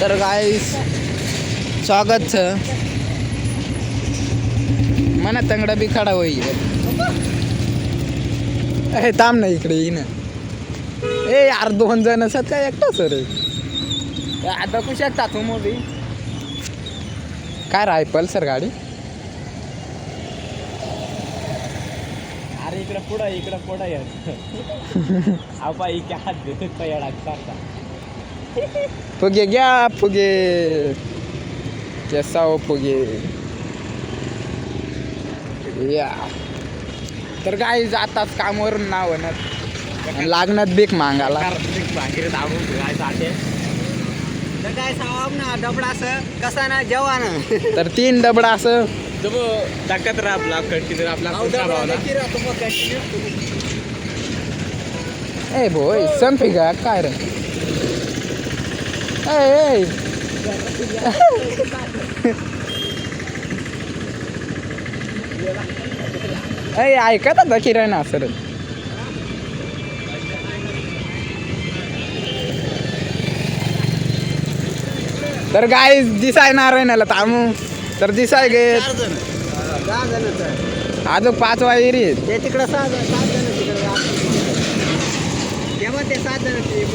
तर गाईस स्वागत छ। मना तंगडा बी खडा होई ए थांब ना इकडे येईन ए यार दोन जण असत काय एकटा सर आता कशी शकता तू मोदी? काय राय पल्सर गाडी? अरे इकडं पुढं इकडं पुढं ये आपा इकडे हात देतो पयाडा सारखा फुगे घ्या फुगे केसाव फुगे या तर काय जाताच कामावरून नाव लागण्यात बीक मागायला. काय सांगाव ना डबडा असं. कसा ना जेवण. तर तीन डबडा असं. तो ताकद रा आपला कंटिन्यू आपला ए भोय संपी का? काय रे? ए ऐ ऐकत आता किराणा सर तर गाय दिसाय नारायणाला थांबू. तर दिसाय गे. अजून पाच वाजेरी ते तिकडं सहा जण सात जण तिकडं तेव्हा ते सात जण तिथं.